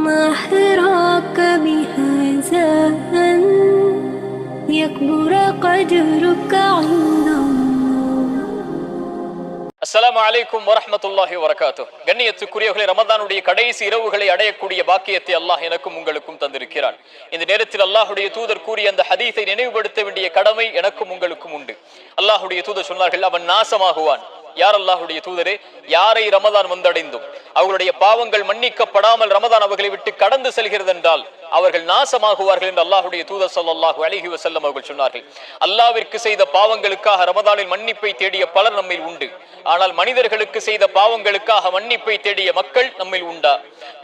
ما حراك بهذا أن يكبر قدرك عند الله அஸ்ஸலாமு அலைக்கும் வரஹ்மத்துல்லாஹி வரகாத்து கண்ணியத்துக்குரியவர்களே ரமதானுடைய கடைசி இரவுகளை அடையக்கூடிய பாக்கியத்தை அல்லாஹ் எனக்கும் உங்களுக்கும் தந்திருக்கிறான் இந்த நேரத்தில் அல்லாஹுடைய தூதர் கூறிய அந்த ஹதீஸை நினைவுபடுத்த வேண்டிய கடமை எனக்கும் உங்களுக்கும் உண்டு அல்லாஹுடைய தூதர் சொன்னார்கள் அவன் நாசமாகுவான் யார் அல்லாஹுடைய தூதரே? யாரை ரமதான் வந்தடைந்தும்? அவர்களுடைய பாவங்கள் மன்னிக்கப்படாமல் ரமதான் அவர்களை விட்டு கடந்து செல்கிறது என்றால் அவர்கள் நாசமாகுவார்கள் என்று அல்லாஹுடைய தூதர் சொல்லாஹு அழகி வசல்லம் அவர்கள் சொன்னார்கள். அல்லாவிற்கு செய்த பாவங்களுக்காக ரமதானில் மன்னிப்பை தேடிய பலர் நம்மில் உண்டு. ஆனால் மனிதர்களுக்கு செய்த பாவங்களுக்காக மன்னிப்பை தேடிய மக்கள் நம்மில் உண்டா?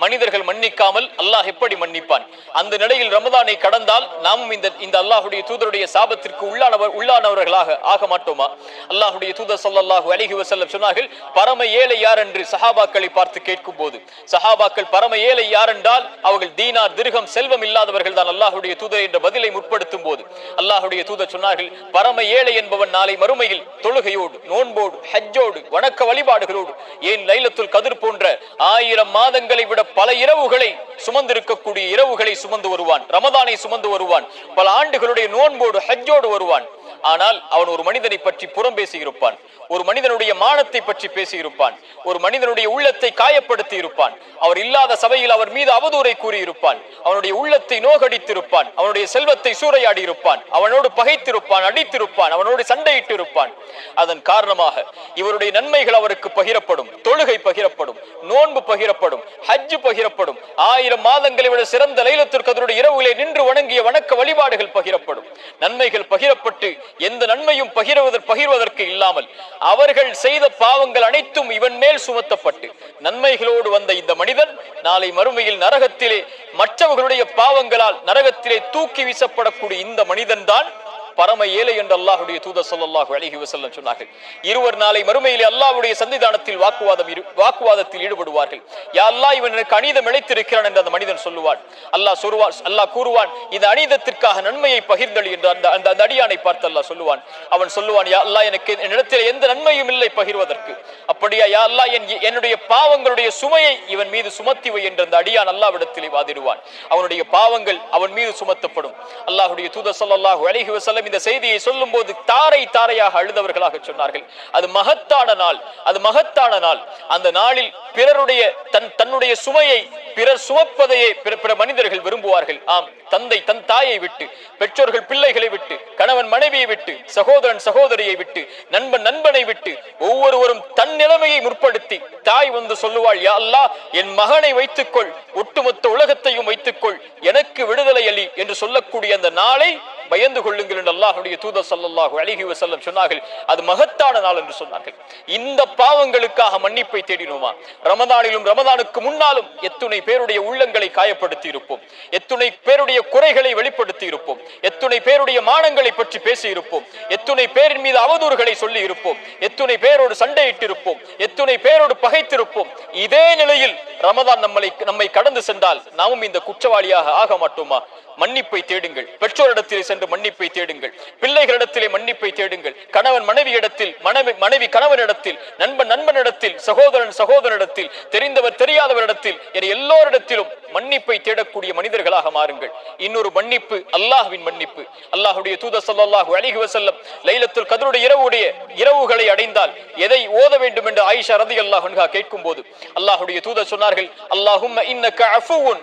மனிதர்கள் மன்னிக்காமல் அல்லாஹ் எப்படி மன்னிப்பான்? அந்த நிலையில் ரமதானை கடந்தால் நாமும் இந்த இந்த அல்லாஹுடைய தூதருடைய சாபத்திற்கு உள்ளானவர் உள்ளானவர்களாக ஆக மாட்டோமா? அல்லாஹுடைய தூதர் சொல்லாஹு அழகி வசல்லம் சொன்னார்கள் பரம ஏழை யார் என்று சஹாபாக்களை பார்த்து கேட்கும் போது சஹாபாக்கள் பரம ஏழை யார் என்றால் அவர்கள் தீனார் திருகம் செல்வம் இல்லாதவர்கள் தான் அல்லாஹுடைய தூதர் என்ற பதிலை முற்படுத்தும் போது. அல்லாஹுடைய தூதர் சொன்னார்கள் பரம ஏழை என்பவன் நாளை மறுமையில் தொழுகையோடு நோன்போடு ஹஜ்ஜோடு வணக்க வழிபாடுகளோடு ஏன் லைலத்துல் கதிர் போன்ற ஆயிரம் மாதங்களை விட பல இரவுகளை சுமந்திருக்கக்கூடிய இரவுகளை சுமந்து வருவான் ரமதானை சுமந்து வருவான் பல ஆண்டுகளுடைய நோன்போடு ஹஜ்ஜோடு வருவான். ஆனால் அவன் ஒரு மனிதனை பற்றி புறம் பேசியிருப்பான். ஒரு மனிதனுடைய மானத்தை பற்றி பேசியிருப்பான். ஒரு மனிதனுடைய உள்ளத்தை காயப்படுத்தி இருப்பான் அவர் இல்லாத சபையில் அவர் மீது அவதூறை கூறியிருப்பான். அவனுடைய உள்ளத்தை நோகடித்திருப்பான். அவனுடைய செல்வத்தை சூறையாடி இருப்பான் அவனோடு பகைத்திருப்பான் அடித்திருப்பான் அவனோடு சண்டையிட்டு இருப்பான் அதன் காரணமாக இவருடைய நன்மைகள் அவருக்கு பகிரப்படும். தொழுகை பகிரப்படும். நோன்பு பகிரப்படும். ஹஜ் பகிரப்படும். ஆயிரம் மாதங்களை விட சிறந்த லைலத்திற்கு அதனுடைய இரவுகளை நின்று வணங்கிய வணக்க வழிபாடுகள் பகிரப்படும். நன்மைகள் பகிரப்பட்டு எந்த நன்மையும் பகிர்வதற்கு பகிர்வதற்கு இல்லாமல் அவர்கள் செய்த பாவங்கள் அனைத்தும் இவன் மேல் சுமத்தப்பட்டு நன்மைகளோடு வந்த இந்த மனிதன் நாளை மறுமையில் நரகத்திலே மற்றவர்களுடைய பாவங்களால் நரகத்திலே தூக்கி வீசப்படக்கூடிய இந்த மனிதன்தான் பரம ஏழை என்று அல்லாஹுடைய தூதர் ஸல்லல்லாஹு அழகி வசல்லம் சொன்னார்கள். இருவர் நாளை மறுமையிலே அல்லாஹுடைய சந்திதானத்தில் வாக்குவாதம் இரு- வாக்குவாதத்தில் ஈடுபடுவார்கள். யா அல்லாஹ் இவன் எனக்கு அனிதம் இழைத்திருக்கிறான் என்று அந்த மனிதன் சொல்லுவான். அல்லாஹ் சொல்வான் அல்லாஹ் கூறுவான் இந்த அனிதத்திற்காக நன்மையை பகிர்ந்தளி என்று அந்த அந்த அந்த அடியானை பார்த்து அல்லாஹ் சொல்லுவான். அவன் சொல்லுவான் யா அல்லாஹ் எனக்கு என்னிடத்தில் எந்த நன்மையும் இல்லை பகிர்வதற்கு. அப்படியா யா அல்லாஹ் என் என்னுடைய பாவங்களுடைய சுமையை இவன் மீது சுமத்திவை என்று அந்த அடியான் அல்லாவிடத்திலே வாதிடுவான். அவனுடைய பாவங்கள் அவன் மீது சுமத்தப்படும். அல்லாஹுடைய தூதர் ஸல்லல்லாஹு அலைஹி வசல்லம் இந்த செய்தியை சொல்லும் போது தாரை தாரையாக அழுதவர்களாக சொன்னார்கள். அது மகத்தான நாள் அது மகத்தான நாள். அந்த நாளில் பிறருடைய தன் தன்னுடைய சுமையை பிறர் சுமப்பதையே பிற பிற மனிதர்கள் விரும்புவார்கள். ஆம் தந்தை தன் தாயை விட்டு பெற்றோர்கள் பிள்ளைகளை விட்டு கணவன் மனைவியை விட்டு சகோதரன் சகோதரியை விட்டு நண்பன் நண்பனை விட்டு ஒவ்வொருவரும் தன் நிலைமையை முற்படுத்தி தாய் வந்து சொல்லுவாள் யா அல்லாஹ் என் மகனை வைத்துக்கொள் ஒட்டுமொத்த உலகத்தையும் வைத்துக்கொள் எனக்கு உங்களுக்கு விடுதலை அளி என்று சொல்லக்கூடிய அந்த நாளை பயந்து கொள்ளுங்கள் என்று அல்லாஹுடைய தூதர் சல்லாஹு அழகி வசல்லம் சொன்னார்கள். அது மகத்தான நாள் என்று சொன்னார்கள். இந்த பாவங்களுக்காக மன்னிப்பை தேடினோமா? ரமதானிலும் ரமதானுக்கு முன்னாலும் எத்துணை பேருடைய உள்ளங்களை காயப்படுத்தி இருப்போம் எத்துணை பேருடைய குறைகளை வெளிப்படுத்தி இருப்போம் எத்துணை பேருடைய மானங்களை பற்றி பேசி இருப்போம் எத்துணை பேரின் மீது அவதூறுகளை சொல்லி இருப்போம் எத்துணை பேரோடு சண்டையிட்டு இருப்போம் எத்துணை பேரோடு பகைத்திருப்போம். இதே நிலையில் ரமதான் நம்மளை நம்மை கடந்து சென்றால் நாமும் இந்த குற்றவாளியாக ஆக மாட்டோமா? மன்னிப்பை தேடுங்கள். பெற்றோரிடத்திலே சென்று மன்னிப்பை தேடுங்கள். பிள்ளைகளிடத்திலே மன்னிப்பை தேடுங்கள். கணவன் மனைவி இடத்தில் மனைவி மனைவி கணவனிடத்தில் நண்பன் நண்பனிடத்தில் சகோதரன் சகோதரனிடத்தில் தெரிந்தவர் தெரியாதவரிடத்தில் என எல்லோரிடத்திலும் மன்னிப்பை தேடக்கூடிய மனிதர்களாக மாறுங்கள். இன்னொரு மன்னிப்பு அல்லாஹ்வின் மன்னிப்பு. அல்லாஹுடைய தூத ஸல்லல்லாஹு அழகி வசல்லம் லைலத்துல் கதருடைய இரவுடைய இரவுகளை அடைந்தால் எதை ஓத வேண்டும் என்று ஆயிஷா அல்லாஹ் கேட்கும்போது அல்லாஹ்வுடைய தூத சொன்னார்கள் அல்லாஹும் இன்னக அஃபுவுன்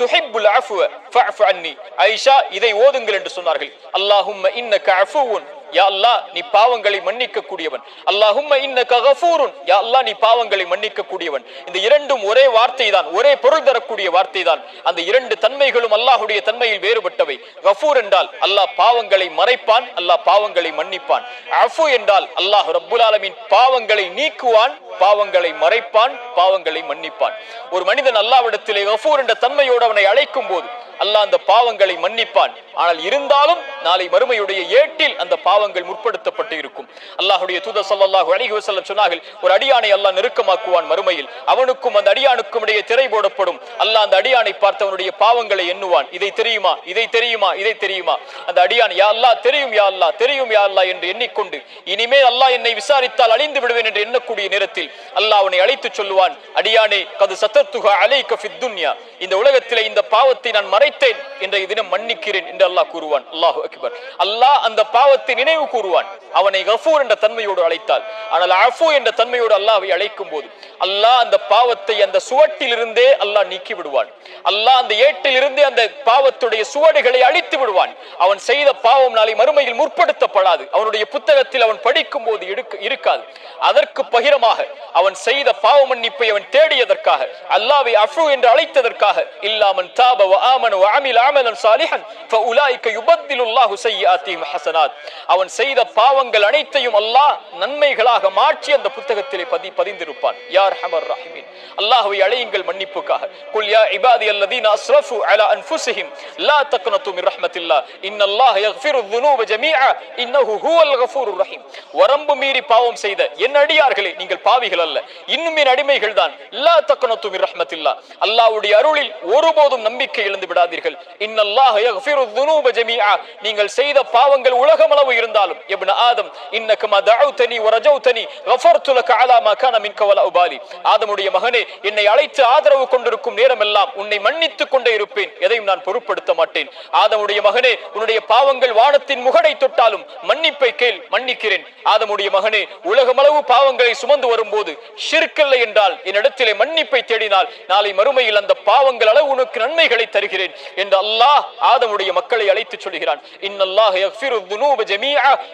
துஹிப்புல் அஃப்வ ஃபஅஃபு அன்னி ஆயிஷா இதை ஓதுங்கள் என்று சொன்னார்கள் அல்லாஹும்ம இன்னக அஃபுவுன் யா நீ பாவங்களை மன்னிக்க கூடியவன் அல்லாஹும்ம இன்னக கஃபூருன். யா அல்லாஹ் நீ பாவங்களை மன்னிக்க கூடியவன் இந்த இரண்டும் ஒரே வார்த்தை தான் ஒரே பொருள் தரக்கூடிய வார்த்தை தான் அந்த இரண்டு தன்மைகளும் அல்லாஹுடைய தன்மையில் வேறுபட்டவை. கஃபூர் என்றால் அல்லாஹ் பாவங்களை மறைப்பான் அல்லாஹ் பாவங்களை மன்னிப்பான். அஃபு என்றால் அல்லாஹ் ரப்புல் ஆலமின் பாவங்களை நீக்குவான் பாவங்களை மறைப்பான் பாவங்களை மன்னிப்பான். ஒரு மனிதன் அல்லாவிடத்திலே கஃபூர் என்ற தன்மையோடு அவனை அழைக்கும் போது அல்லாஹ் அந்த பாவங்களை மன்னிப்பான். ஆனால் இருந்தாலும் நாளை மறுமையுடைய ஏட்டில் அந்த பாவங்கள் முற்படுத்தப்பட்டு இருக்கும். அல்லாஹுடைய தூத சல்லாஹு அலைஹி வசல்லம் சொன்னார்கள் ஒரு அடியானை அல்லாஹ் நெருக்கமாக்குவான் மறுமையில். அவனுக்கும் அந்த அடியானுக்கும் இடையே திரை போடப்படும். அல்லாஹ் அந்த அடியானை பார்த்தவனுடைய பாவங்களை எண்ணுவான். இதை தெரியுமா? இதை தெரியுமா? இதை தெரியுமா? அந்த அடியான் யா அல்லாஹ் தெரியும் யா அல்லாஹ் தெரியும் யா அல்லாஹ் என்று எண்ணிக்கொண்டு இனிமேல் அல்லாஹ் என்னை விசாரித்தால் அழிந்து விடுவேன் என்று எண்ணக்கூடிய நேரத்தில் அல்லாஹ் அவனை அழைத்து சொல்லுவான் அடியானே கது சத்தத்துக அலை கஃபித் துன்யா. இந்த உலகத்திலே இந்த பாவத்தை நான் மறை மறைத்தேன் என்ற தினம் மன்னிக்கிறேன் என்று அல்லாஹ் கூறுவான். அல்லாஹு அக்பர். அல்லாஹ் அந்த பாவத்தை நினைவு கூறுவான். அவனை கஃபூர் என்ற தன்மையோடு அழைத்தால் ஆனால் அஃபு என்ற தன்மையோடு அல்லாஹை அழைக்கும் போது அல்லாஹ் அந்த பாவத்தை அந்த சுவட்டிலிருந்தே அல்லாஹ் நீக்கி விடுவான் அல்லாஹ் அந்த ஏட்டிலிருந்தே அந்த பாவத்துடைய சுவடுகளை அழித்து விடுவான். அவன் செய்த பாவம் நாளை மறுமையில் முற்படுத்தப்படாது. அவனுடைய புத்தகத்தில் அவன் படிக்கும் போது இருக்காது. அதற்கு பகிரமாக அவன் செய்த பாவ மன்னிப்பை அவன் தேடியதற்காக அல்லாவை அஃபு என்று அழைத்ததற்காக இல்லாமன் தாப ஆமன வ அமில அமலன் சாலிஹன் ஃபஉலாயிக யுபத்திலுல்லாஹு ஸய்யிஆத்திஹிம் ஹஸனாத் அவன் செய்த பாவங்கள் அனைத்தையும் அல்லாஹ் நன்மைகளாக மாற்றி அந்த புத்தகத்திலே பதி பதிந்திருப்பான். யார் ஹமர் ரஹீமின். அல்லாஹ்வை அழையுங்கள் மன்னிப்புக்காக. குல் யா இபாதி அல்லதீன அஸ்ரஃபு அலா அன்ஃபுஸிஹிம். லா தக்னது மின் ரஹ்மத்தில்லாஹ் இன்னல்லாஹ யக்ஃபிரு ذுனூப ஜமீஆ. இன்னஹு ஹுவல் கஃபூருர் ரஹீம். வரம்பு மீறி பாவம் செய்த என் அடியார்களே நீங்கள் பாவிகள் அல்ல. இன்னும் என் அடிமைகள் தான் லா தக்னது மின் ரஹ்மத்தில்லா. அல்லாஹ்வுடைய அருளில் ஒருபோதும் நம்பிக்கை இழந்து விடாது செய்யாதீர்கள். இன்னல்லாஹ யக்ஃபிரு ذுனூப ஜமீஆ. நீங்கள் செய்த பாவங்கள் உலகமளவு இருந்தாலும் இப்னு ஆதம் இன்னக தஅவுதனி வரஜௌதனி கஃபர்து லக அலா மா கான மின்க வலா உபாலி. ஆதமுடைய மகனே என்னை அழைத்து ஆதரவு கொண்டிருக்கும் நேரமெல்லாம் உன்னை மன்னித்துக் கொண்டே இருப்பேன். எதையும் நான் பொருட்படுத்த மாட்டேன். ஆதமுடைய மகனே உன்னுடைய பாவங்கள் வானத்தின் முகடை தொட்டாலும் மன்னிப்பை கேள் மன்னிக்கிறேன். ஆதமுடைய மகனே உலகமளவு பாவங்களை சுமந்து வரும்போது ஷிர்கில்லை என்றால் என்னிடத்திலே மன்னிப்பை தேடினால் நாளை மறுமையில் அந்த பாவங்கள் அளவு உனக்கு நன்மைகளை தருகிறேன். என்று அல்லாஹ் ஆதமுடைய மக்களை அழைத்து சொல்கிறான். இன்னல்லாஹ்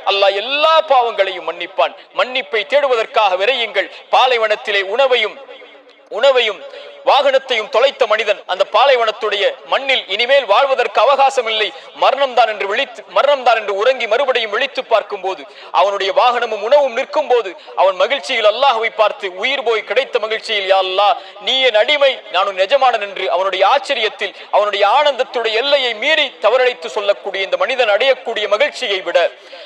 அல்லாஹ் எல்லா பாவங்களையும் மன்னிப்பான். மன்னிப்பை தேடுவதற்காக விரையுங்கள். பாலைவனத்திலே உணவையும் உணவையும் வாகனத்தையும் தொலைத்த மனிதன் அந்த பாலைவனத்துடைய மண்ணில் இனிமேல் வாழ்வதற்கு அவகாசம் இல்லை மரணம் தான் என்று விழித்து மரணம் தான் என்று உறங்கி மறுபடியும் விழித்து பார்க்கும் போது அவனுடைய வாகனமும் உணவும் நிற்கும் போது அவன் மகிழ்ச்சியில் அல்லாஹுவை பார்த்து உயிர் போய் கிடைத்த மகிழ்ச்சியில் யாழ்லா நீ என் அடிமை நான் எஜமானன் என்று அவனுடைய ஆச்சரியத்தில் அவனுடைய ஆனந்தத்துடைய எல்லையை மீறி தவறழைத்து சொல்லக்கூடிய இந்த மனிதன் அடையக்கூடிய மகிழ்ச்சியை விட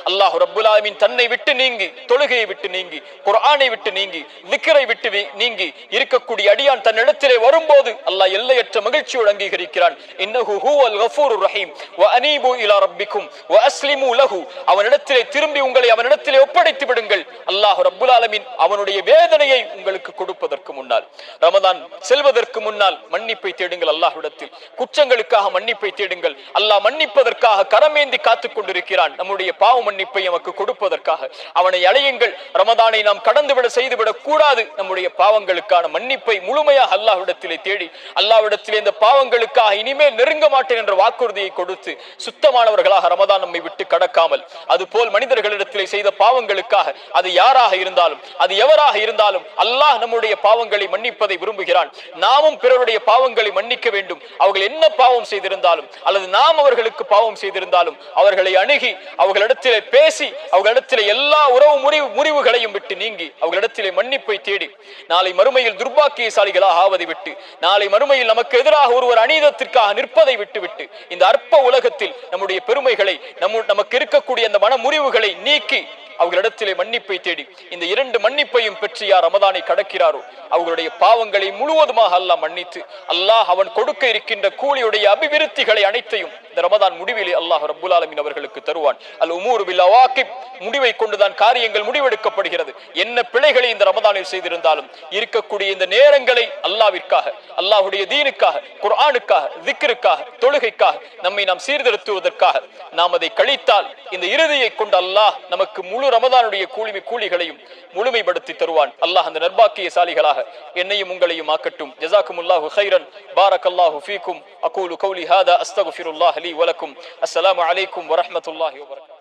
அல்லாஹு ரப்புல் தன்னை விட்டு நீங்கி தொழுகையை விட்டு நீங்கி குரானை விட்டு நீங்கி நிக்கரை விட்டு நீங்கி இருக்கக்கூடிய அடியான் தன்னிடத்தில் இடத்திலே வரும்போது அல்லாஹ் எல்லையற்ற மகிழ்ச்சியோடு அங்கீகரிக்கிறான். இன்னஹு ஹுவல் கஃபூருர் ரஹீம். வ அனீபு இலா ரப்பிக்கும். வ அஸ்லிமு லஹு. அவனிடத்திலே திரும்பி உங்களை அவனிடத்திலே ஒப்படைத்து விடுங்கள். அல்லாஹ் ரப்புல் ஆலமீன் அவனுடைய வேதனையை உங்களுக்கு கொடுப்பதற்கு முன்னால். ரமதான் செல்வதற்கு முன்னால் மன்னிப்பை தேடுங்கள் அல்லாஹ்விடத்தில். குற்றங்களுக்காக மன்னிப்பை தேடுங்கள். அல்லாஹ் மன்னிப்பதற்காக கரமேந்தி காத்துக் கொண்டிருக்கிறான். நம்முடைய பாவ மன்னிப்பை நமக்கு கொடுப்பதற்காக. அவனை அழையுங்கள். ரமதானை நாம் கடந்துவிட செய்துவிடக் கூடாது. நம்முடைய பாவங்களுக்கான மன்னிப்பை முழுமையாக அல்லாஹ் அல்லாவிடத்திலே தேடி அல்லாவிடத்திலே இந்த பாவங்களுக்காக இனிமேல் நெருங்க மாட்டேன் என்ற வாக்குறுதியை கொடுத்து சுத்தமானவர்களாக ரமதான் நம்மை விட்டு கடக்காமல் அதுபோல் மனிதர்களிடத்திலே செய்த பாவங்களுக்காக அது யாராக இருந்தாலும் அது எவராக இருந்தாலும் அல்லாஹ் நம்முடைய பாவங்களை மன்னிப்பதை விரும்புகிறான். நாமும் பிறருடைய பாவங்களை மன்னிக்க வேண்டும். அவர்கள் என்ன பாவம் செய்திருந்தாலும் அல்லது நாம் அவர்களுக்கு பாவம் செய்திருந்தாலும் அவர்களை அணுகி அவர்களிடத்திலே பேசி அவர்களிடத்திலே எல்லா உறவு முறிவு முறிவுகளையும் விட்டு நீங்கி அவர்களிடத்திலே மன்னிப்பை தேடி நாளை மறுமையில் துர்பாக்கியசாலிகளாக ஆவதை விட்டு நாளை மறுமையில் நமக்கு எதிராக ஒருவர் அநீதத்திற்காக நிற்பதை விட்டுவிட்டு இந்த அற்ப உலகத்தில் நம்முடைய பெருமைகளை நம்ம நமக்கு இருக்கக்கூடிய அந்த மன முறிவுகளை நீக்கி அவர்களிடத்திலே மன்னிப்பை தேடி இந்த இரண்டு மன்னிப்பையும் பெற்று யார் ரமதானை கடக்கிறாரோ அவர்களுடைய பாவங்களை முழுவதுமாக அல்லாஹ் மன்னித்து அல்லாஹ் அவன் கொடுக்க இருக்கின்ற கூலியுடைய அபிவிருத்திகளை அனைத்தையும் இந்த ரமதான் முடிவிலே அல்லாஹ் ரபுல் ஆலமின் அவர்களுக்கு தருவான். அல் உமூர் பில் அவாக்கிப் முடிவை கொண்டுதான் காரியங்கள் முடிவெடுக்கப்படுகிறது. என்ன பிழைகளை இந்த ரமதானில் செய்திருந்தாலும் இருக்கக்கூடிய இந்த நேரங்களை அல்லாவிற்காக அல்லாஹுடைய தீனுக்காக குர்ஆனுக்காக திக்ருக்காக தொழுகைக்காக நம்மை நாம் சீர்திருத்துவதற்காக நாம் அதை கழித்தால் இந்த இறுதியை கொண்டு அல்லாஹ் நமக்கு முழு ரமதானுடைய கூலிமை கூலிகளையும் முழுமைப்படுத்தி தருவான். அல்லாஹ் அந்த நர்பாக்கிய சாலிகளாக என்னையும் உங்களையும் ஆக்கட்டும். ஜசாக்கும் அல்லாஹு ஹைரன் பாரக் அல்லாஹு ஃபீக்கும். அகூலு கௌலி ஹாதா. அஸ்தகுஃபிருல்லாஹ் لي ولكم. السلام عليكم ورحمة الله وبركاته.